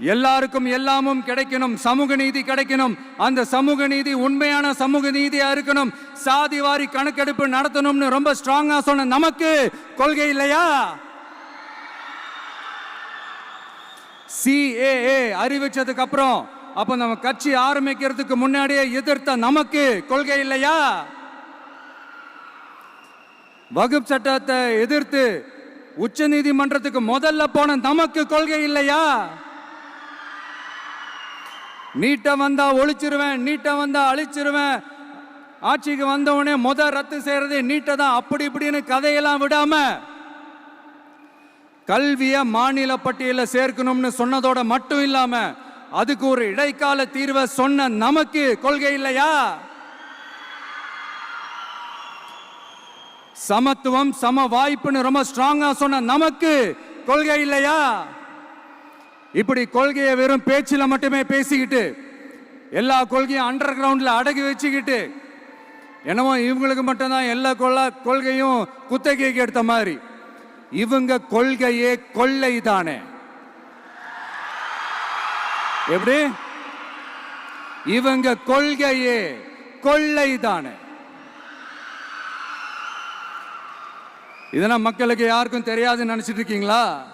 எல்லாருக்கும் எல்லாமும் கிடைக்கணும். சமூக நீதி கிடைக்கணும். அந்த சமூக நீதி உண்மையான சமூக நீதியா இருக்கணும். சாதி வாரி கணக்கெடுப்பு நடத்தணும்னு ரொம்ப ஸ்ட்ராங்கா சொன்ன நமக்கு கொள்கை இல்லையா? சிஏஏ அறிவிச்சதுக்கு அப்புறம் அப்ப நம்ம கட்சி ஆரம்பிக்கிறதுக்கு முன்னாடியே எதிர்த்த நமக்கு கொள்கை இல்லையா? வகுப்பு சட்டத்தை எதிர்த்து உச்ச நீதிமன்றத்துக்கு முதல்ல போன நமக்கு கொள்கை இல்லையா? நீட்ட வந்தா ஒழிச்சிருவேன் நீட்ட வந்தா அழிச்சிருவேன். ஆட்சிக்கு வந்தவனே முத ரத்து செய்யறது நீட்டை தான் அப்படி இப்படின்னு கதையெல்லாம் விடாம கல்விய மாநில பட்டியலில் சேர்க்கணும்னு சொன்னதோட மட்டும் இல்லாம அதுக்கு ஒரு இடைக்கால தீர்வை சொன்ன நமக்கு கொள்கை இல்லையா? சமத்துவம் சம வாய்ப்புன்னு ரொம்ப ஸ்ட்ராங்கா சொன்ன நமக்கு கொள்கை இல்லையா? இப்படி கொள்கையை வெறும் பேச்சில் மட்டுமே பேசிக்கிட்டு எல்லா கொள்கையும் அண்டர் கிரவுண்டில் அடகி வச்சுக்கிட்டு என்னமோ இவங்களுக்கு மட்டும்தான் எல்லா கொள்ள கொள்கையும் குத்தகைக்கு எடுத்த மாதிரி. இவங்க கொள்கையே கொள்ளை தானே. எப்படி? இவங்க கொள்கையே கொள்ளை தானே. இதெல்லாம் மக்களுக்கு யாருக்கும் தெரியாதுன்னு நினைச்சிட்டு இருக்கீங்களா?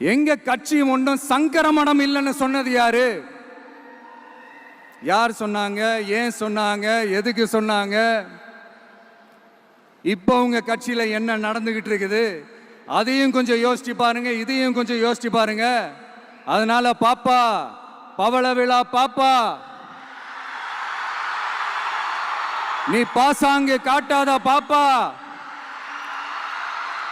எங்க கட்சி ஒன்றும் சங்கரமணம் இல்லைன்னு சொன்னது யாரு? யார் சொன்னாங்க? ஏன் சொன்னாங்க? எதுக்கு சொன்னாங்க? இப்போ உங்க கட்சியில என்ன நடந்துகிட்டு இருக்குது? அதையும் கொஞ்சம் யோசிச்சு பாருங்க இதையும் கொஞ்சம் யோசிச்சு பாருங்க. அதனால பாப்பா பவள விழா பாப்பா. நீ பாசாங்கு காட்டாத பாப்பா.